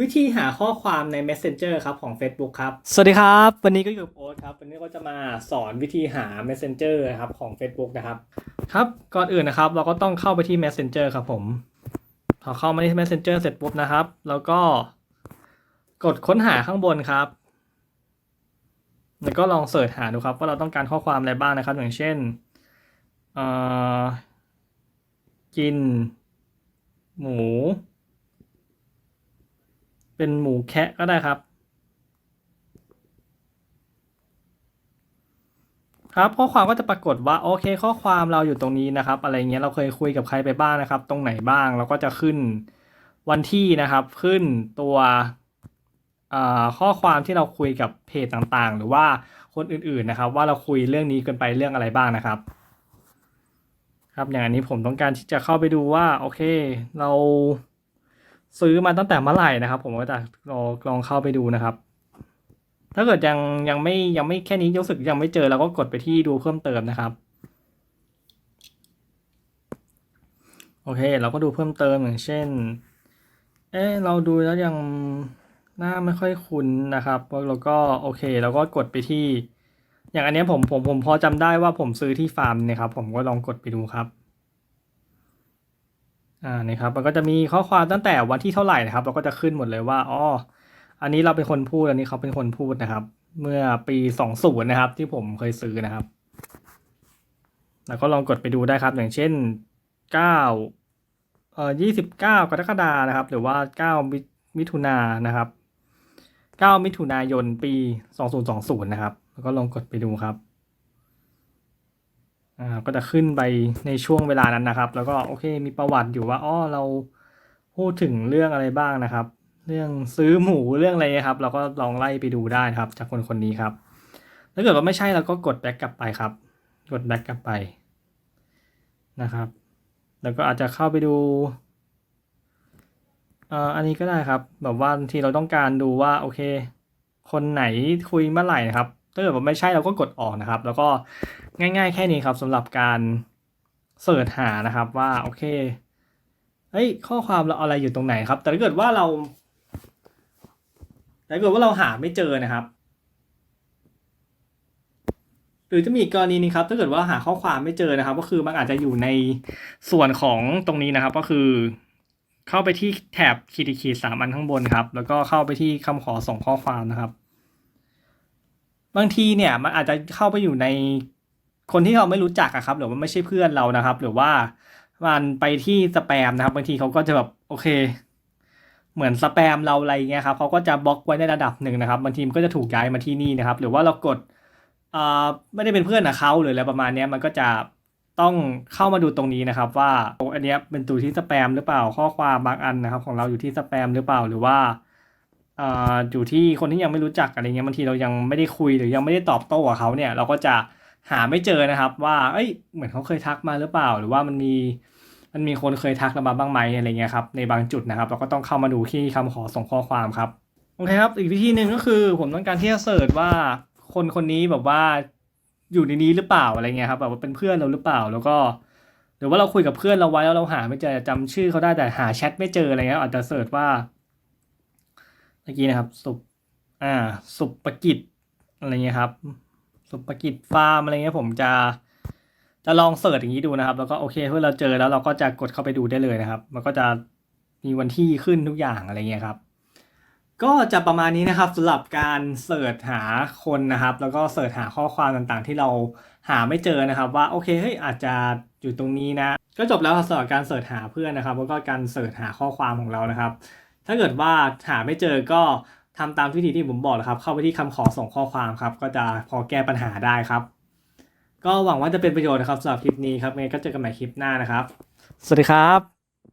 วิธีหาข้อความใน Messenger ครับของ Facebook ครับ สวัสดีครับ วันนี้ก็อยู่กับโอ๊ตครับ วันนี้ก็จะมาสอนวิธีหา Messenger นะครับของ Facebook นะครับ ครับ ก่อนอื่นนะครับ เราก็ต้องเข้าไปที่ Messenger ครับผมพอเข้ามาที่ Messenger เสร็จปุ๊บนะครับ แล้วก็กดค้นหาข้างบนครับ แล้วก็ลองเสิร์ชหาดูครับว่าเราต้องการข้อความอะไรบ้างนะครับ อย่างเช่นเอ่อกิน หมู เป็นหมูแคะก็ได้ครับ ครับข้อความก็จะปรากฏว่าโอเค ข้อความเราอยู่ตรงนี้นะครับ อะไรเงี้ยเราเคยคุยกับใครไปบ้างนะครับ ตรงไหนบ้างเราก็จะขึ้นวันที่นะครับขึ้นตัวข้อความที่เราคุยกับเพจต่างๆ หรือว่าคนอื่นๆนะครับ ว่าเราคุยเรื่องนี้กันไปเรื่องอะไรบ้างนะครับ ครับอย่างอันนี้ผมต้องการที่จะเข้าไปดูว่าโอเค เรา ซื้อมาตั้งแต่เมื่อไหร่นะครับ ผมก็จะลองลองเข้าไปดูนะครับ ถ้าเกิดยังยังไม่ยังไม่แค่นี้รู้สึกยังไม่เจอเราก็กดไปที่ดูเพิ่มเติมนะครับ โอเค เราก็ดูเพิ่มเติมอย่างเช่น เอ๊เราดูแล้วยังหน้าไม่ค่อยคุ้นนะครับแล้วก็โอเคเราก็กดไปที่ อย่างอันนี้ผมผมผมพอจำได้ว่าผมซื้อที่ฟาร์มเนี่ยครับ ผมก็ลองกดไปดูครับ อ่านี่ครับมันก็จะมีข้อความตั้งแต่วันที่เท่าไหร่นะครับ เราก็จะขึ้นหมดเลยว่าอ๋ออันนี้เราเป็นคนพูดอันนี้เขาเป็นคนพูดนะครับ เมื่อปีสองศูนย์นะครับ ที่ผมเคยซื้อนะครับ แล้วก็ลองกดไปดูได้ครับ อย่างเช่นเก้าเอ่อยี่สิบเก้ากรกฎานะครับ หรือว่าเก้ามิถุนายนนะครับเก้ามิถุนายนปีสองศูนย์สองศูนย์นะครับ แล้วก็ลองกดไปดูครับ ก็จะขึ้นไปในช่วงเวลานั้นนะครับ แล้วก็โอเคมีประวัติอยู่ว่าอ๋อเราพูดถึงเรื่องอะไรบ้างนะครับ เรื่องซื้อหมูเรื่องอะไรนะครับ เราก็ลองไล่ไปดูได้ครับ จากคนคนนี้ครับถ้าเกิดว่าไม่ใช่เราก็กดแบ็กกลับไปครับ กดแบ็กกลับไปนะครับ แล้วก็อาจจะเข้าไปดูอันนี้ก็ได้ครับ แบบว่าที่เราต้องการดูว่าโอเค คนไหนคุยเมื่อไหร่นะครับถ้าเกิดว่าไม่ใช่เราก็กดออกนะครับ แล้วก็ ง่าย ๆ แค่นี้ครับสำหรับการเสิร์ชหานะครับว่าโอเคเฮ้ยข้อความเราอะไรอยู่ตรงไหนครับ แต่ถ้าเกิดว่าเราแต่ถ้าเกิดว่าเราหาไม่เจอนะครับ หรือจะมีอีกกรณีนึงครับ ถ้าเกิดว่าหาข้อความไม่เจอนะครับ ก็คือมันอาจจะอยู่ในส่วนของตรงนี้นะครับ ก็คือ เข้าไปที่แถบขีดขีดสามอันข้างบนครับ แล้วก็เข้าไปที่คำขอส่งข้อความนะครับ บางทีเนี่ยมันอาจจะเข้าไปอยู่ใน คนที่เราไม่รู้จักอะครับหรือว่าไม่ใช่เพื่อนเรานะครับ หรือว่ามันไปที่สแปมนะครับบางทีเขาก็จะแบบโอเค เหมือนสแปมเราอะไรเงี้ยครับเขาก็จะบล็อกไว้ในระดับหนึ่งนะครับบางทีมันก็จะถูกย้ายมาที่นี่นะครับ หรือว่าเรากดอ่าไม่ได้เป็นเพื่อนกับเขาหรืออะไรประมาณนี้มันก็จะต้องเข้ามาดูตรงนี้นะครับ ว่าโอ้อันนี้เป็นตัวที่สแปมหรือเปล่าข้อความบางอันนะครับ ของเราอยู่ที่สแปมหรือเปล่าหรือว่าอ่าอยู่ที่คนที่ยังไม่รู้จักอะไรเงี้ยบางทีเรายังไม่ได้คุยหรือยังไม่ได้ตอบโต้กับเขาเนี่ย เราก็จะ หาไม่เจอนะครับ ว่าเอ้ยเหมือนเขาเคยทักมาหรือเปล่า หรือว่ามันมีมันมีคนเคยทักเรามาบ้างไหมอะไรเงี้ยครับในบางจุดนะครับ เราก็ต้องเข้ามาดูที่คำขอส่งข้อความครับโอเคครับ อีกวิธีหนึ่งก็คือ ผมต้องการที่จะเสิร์ชว่าคนคนนี้แบบว่าอยู่ในนี้หรือเปล่าอะไรเงี้ยครับแบบว่าเป็นเพื่อนเราหรือเปล่าแล้วก็หรือว่าเราคุยกับเพื่อนเราไว้แล้วเราหาไม่เจอจำชื่อเขาได้แต่หาแชทไม่เจออะไรเงี้ยอาจจะเสิร์ชว่าเมื่อกี้นะครับ สุปอ่า สุปกิจอะไรเงี้ยครับ สุปกิจฟาร์มอะไรเงี้ยผมจะจะลองเสิร์ชอย่างนี้ดูนะครับ แล้วก็โอเคเพื่อเราเจอแล้วเราก็จะกดเข้าไปดูได้เลยนะครับ มันก็จะมีวันที่ขึ้นทุกอย่างอะไรเงี้ยครับ ก็จะประมาณนี้นะครับสำหรับการเสิร์ชหาคนนะครับ แล้วก็เสิร์ชหาข้อความต่างๆ ที่เราหาไม่เจอนะครับ ว่าโอเคเฮ้ยอาจจะอยู่ตรงนี้นะก็จบแล้วสำหรับการเสิร์ชหาเพื่อนนะครับแล้วก็การเสิร์ชหาข้อความของเรานะครับ ถ้าเกิดว่าหาไม่เจอก็ ทำตามวิธีที่ผมบอกนะครับ เข้าไปที่คำขอส่งข้อความครับ ก็จะพอแก้ปัญหาได้ครับ ก็หวังว่าจะเป็นประโยชน์นะครับสำหรับคลิปนี้ครับไงก็เจอกันใหม่คลิปหน้านะครับ สวัสดีครับ